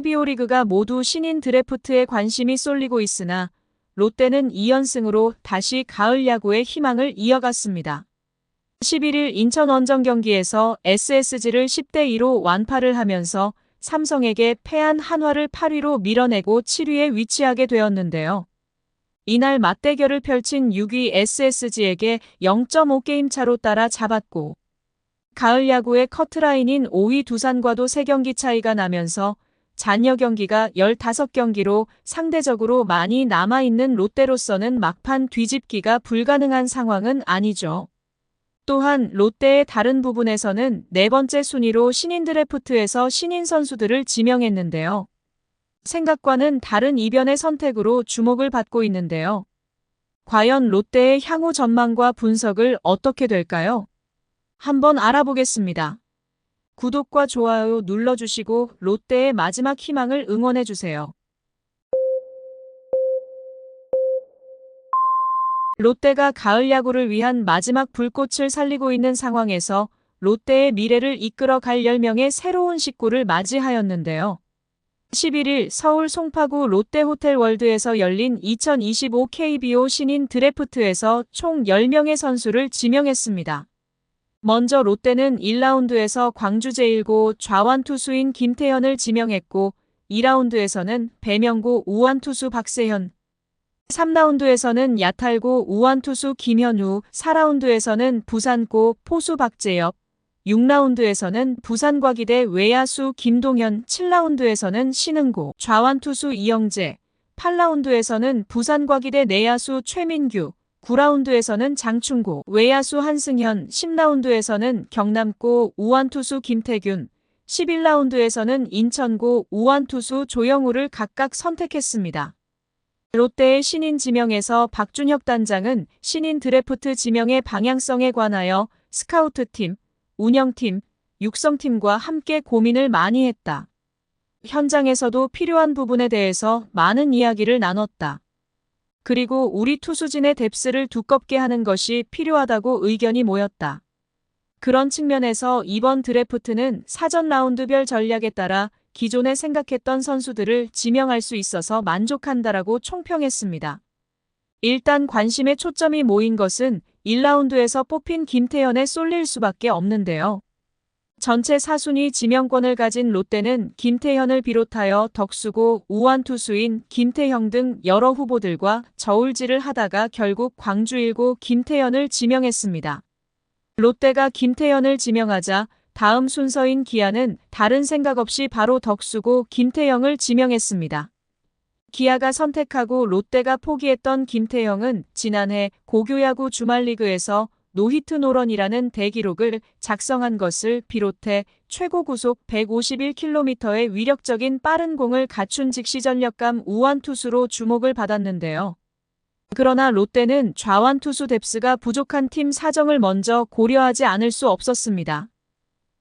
KBO 리그가 모두 신인 드래프트에 관심이 쏠리고 있으나 롯데는 2연승으로 다시 가을 야구의 희망을 이어갔습니다. 11일 인천 원정 경기에서 SSG를 10대 2로 완파를 하면서 삼성에게 패한 한화를 8위로 밀어내고 7위에 위치하게 되었는데요. 이날 맞대결을 펼친 6위 SSG에게 0.5게임 차로 따라 잡았고 가을 야구의 커트라인인 5위 두산과도 3경기 차이가 나면서 잔여 경기가 15경기로 상대적으로 많이 남아있는 롯데로서는 막판 뒤집기가 불가능한 상황은 아니죠. 또한 롯데의 다른 부분에서는 네 번째 순위로 신인 드래프트에서 신인 선수들을 지명했는데요. 생각과는 다른 이변의 선택으로 주목을 받고 있는데요. 과연 롯데의 향후 전망과 분석을 어떻게 될까요? 한번 알아보겠습니다. 구독과 좋아요 눌러주시고 롯데의 마지막 희망을 응원해주세요. 롯데가 가을 야구를 위한 마지막 불꽃을 살리고 있는 상황에서 롯데의 미래를 이끌어 갈 10명의 새로운 식구를 맞이하였는데요. 11일 서울 송파구 롯데호텔 월드에서 열린 2025 KBO 신인 드래프트에서 총 10명의 선수를 지명했습니다. 먼저 롯데는 1라운드에서 광주 제1고 좌완 투수인 김태현을 지명했고 2라운드에서는 배명고 우완 투수 박세현, 3라운드에서는 야탈고 우완 투수 김현우, 4라운드에서는 부산고 포수 박재엽, 6라운드에서는 부산과기대 외야수 김동현, 7라운드에서는 신흥고 좌완 투수 이영재, 8라운드에서는 부산과기대 내야수 최민규, 9라운드에서는 장충고, 외야수 한승현, 10라운드에서는 경남고 우완투수 김태균, 11라운드에서는 인천고 우완투수 조영우를 각각 선택했습니다. 롯데의 신인 지명에서 박준혁 단장은 신인 드래프트 지명의 방향성에 관하여 스카우트팀, 운영팀, 육성팀과 함께 고민을 많이 했다. 현장에서도 필요한 부분에 대해서 많은 이야기를 나눴다. 그리고 우리 투수진의 뎁스를 두껍게 하는 것이 필요하다고 의견이 모였다. 그런 측면에서 이번 드래프트는 사전 라운드별 전략에 따라 기존에 생각했던 선수들을 지명할 수 있어서 만족한다라고 총평했습니다. 일단 관심의 초점이 모인 것은 1라운드에서 뽑힌 김태현에 쏠릴 수밖에 없는데요. 전체 4순위 지명권을 가진 롯데는 김태현을 비롯하여 덕수고 우완 투수인 김태형 등 여러 후보들과 저울질을 하다가 결국 광주 1고 김태현을 지명했습니다. 롯데가 김태현을 지명하자 다음 순서인 기아는 다른 생각 없이 바로 덕수고 김태형을 지명했습니다. 기아가 선택하고 롯데가 포기했던 김태형은 지난해 고교야구 주말리그에서 노히트 노런이라는 대기록을 작성한 것을 비롯해 최고 구속 151km의 위력적인 빠른 공을 갖춘 직시 전력감 우완 투수로 주목을 받았는데요. 그러나 롯데는 좌완 투수 뎁스가 부족한 팀 사정을 먼저 고려하지 않을 수 없었습니다.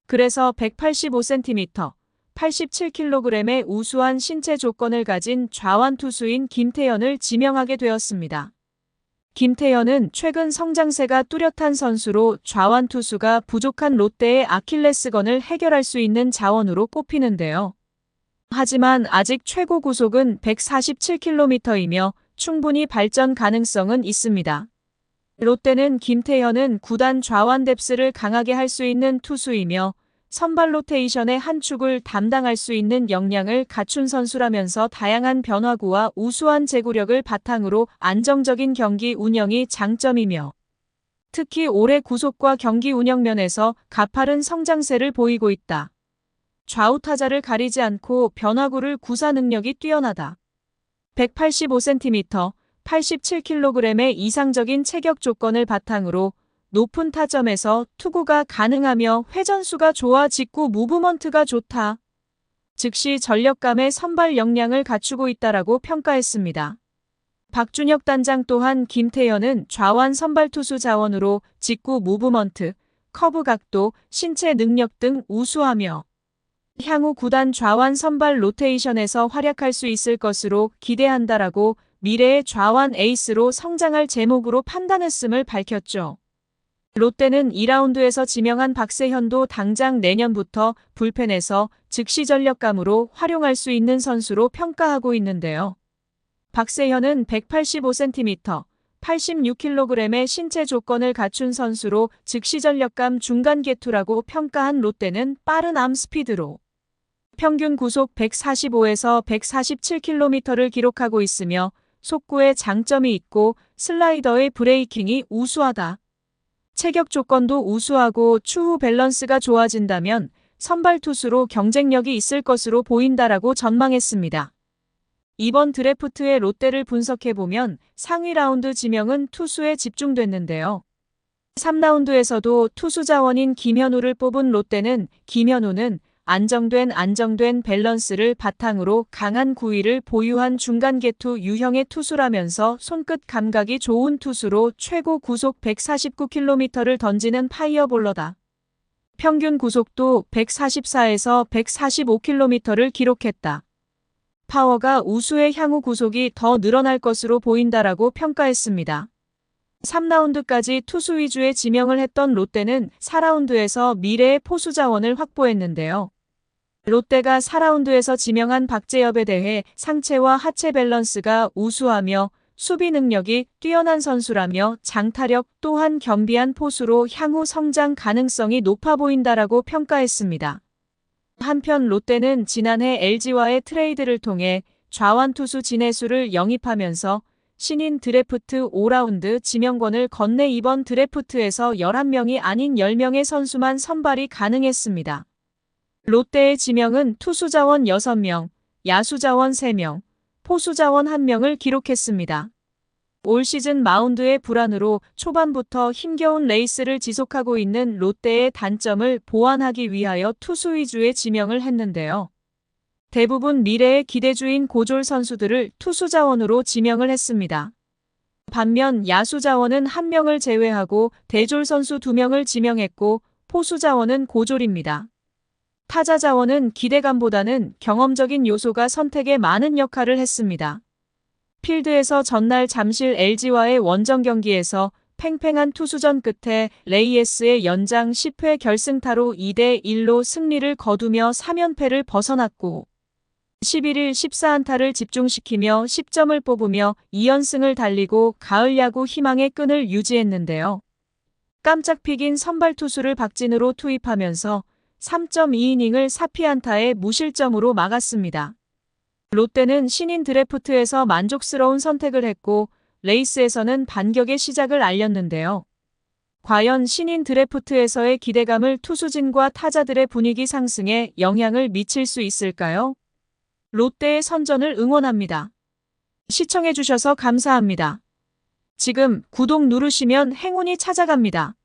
그래서 185cm, 87kg의 우수한 신체 조건을 가진 좌완 투수인 김태현을 지명하게 되었습니다. 김태현은 최근 성장세가 뚜렷한 선수로 좌완 투수가 부족한 롯데의 아킬레스건을 해결할 수 있는 자원으로 꼽히는데요. 하지만 아직 최고 구속은 147km이며 충분히 발전 가능성은 있습니다. 롯데는 김태현은 구단 좌완 뎁스를 강하게 할 수 있는 투수이며 선발 로테이션의 한 축을 담당할 수 있는 역량을 갖춘 선수라면서 다양한 변화구와 우수한 제구력을 바탕으로 안정적인 경기 운영이 장점이며 특히 올해 구속과 경기 운영 면에서 가파른 성장세를 보이고 있다. 좌우 타자를 가리지 않고 변화구를 구사 능력이 뛰어나다. 185cm, 87kg의 이상적인 체격 조건을 바탕으로 높은 타점에서 투구가 가능하며 회전수가 좋아 직구 무브먼트가 좋다. 즉시 전력감의 선발 역량을 갖추고 있다라고 평가했습니다. 박준혁 단장 또한 김태현은 좌완 선발 투수 자원으로 직구 무브먼트, 커브 각도, 신체 능력 등 우수하며 향후 구단 좌완 선발 로테이션에서 활약할 수 있을 것으로 기대한다라고 미래의 좌완 에이스로 성장할 제목으로 판단했음을 밝혔죠. 롯데는 2라운드에서 지명한 박세현도 당장 내년부터 불펜에서 즉시 전력감으로 활용할 수 있는 선수로 평가하고 있는데요. 박세현은 185cm, 86kg의 신체 조건을 갖춘 선수로 즉시 전력감 중간 개투라고 평가한 롯데는 빠른 암 스피드로 평균 구속 145에서 147km를 기록하고 있으며 속구에 장점이 있고 슬라이더의 브레이킹이 우수하다. 체격 조건도 우수하고 추후 밸런스가 좋아진다면 선발 투수로 경쟁력이 있을 것으로 보인다라고 전망했습니다. 이번 드래프트의 롯데를 분석해보면 상위 라운드 지명은 투수에 집중됐는데요. 3라운드에서도 투수 자원인 김현우를 뽑은 롯데는 김현우는 안정된 안정된 밸런스를 바탕으로 강한 구위를 보유한 중간 개투 유형의 투수라면서 손끝 감각이 좋은 투수로 최고 구속 149km를 던지는 파이어볼러다. 평균 구속도 144에서 145km를 기록했다. 파워가 우수의 향후 구속이 더 늘어날 것으로 보인다라고 평가했습니다. 3라운드까지 투수 위주의 지명을 했던 롯데는 4라운드에서 미래의 포수 자원을 확보했는데요. 롯데가 4라운드에서 지명한 박재엽에 대해 상체와 하체 밸런스가 우수하며 수비 능력이 뛰어난 선수라며 장타력 또한 겸비한 포수로 향후 성장 가능성이 높아 보인다라고 평가했습니다. 한편 롯데는 지난해 LG와의 트레이드를 통해 좌완 투수 진해수를 영입하면서 신인 드래프트 5라운드 지명권을 건네 이번 드래프트에서 11명이 아닌 10명의 선수만 선발이 가능했습니다. 롯데의 지명은 투수 자원 6명, 야수 자원 3명, 포수 자원 1명을 기록했습니다. 올 시즌 마운드의 불안으로 초반부터 힘겨운 레이스를 지속하고 있는 롯데의 단점을 보완하기 위하여 투수 위주의 지명을 했는데요. 대부분 미래의 기대주인 고졸 선수들을 투수 자원으로 지명을 했습니다. 반면 야수 자원은 한 명을 제외하고 대졸 선수 두 명을 지명했고 포수 자원은 고졸입니다. 타자 자원은 기대감보다는 경험적인 요소가 선택에 많은 역할을 했습니다. 필드에서 전날 잠실 LG와의 원정 경기에서 팽팽한 투수전 끝에 레이에스의 연장 10회 결승타로 2대 1로 승리를 거두며 3연패를 벗어났고 11일 14안타를 집중시키며 10점을 뽑으며 2연승을 달리고 가을 야구 희망의 끈을 유지했는데요. 깜짝 픽인 선발 투수를 박진으로 투입하면서 3.2이닝을 4피안타에 무실점으로 막았습니다. 롯데는 신인 드래프트에서 만족스러운 선택을 했고 레이스에서는 반격의 시작을 알렸는데요. 과연 신인 드래프트에서의 기대감을 투수진과 타자들의 분위기 상승에 영향을 미칠 수 있을까요? 롯데의 선전을 응원합니다. 시청해주셔서 감사합니다. 지금 구독 누르시면 행운이 찾아갑니다.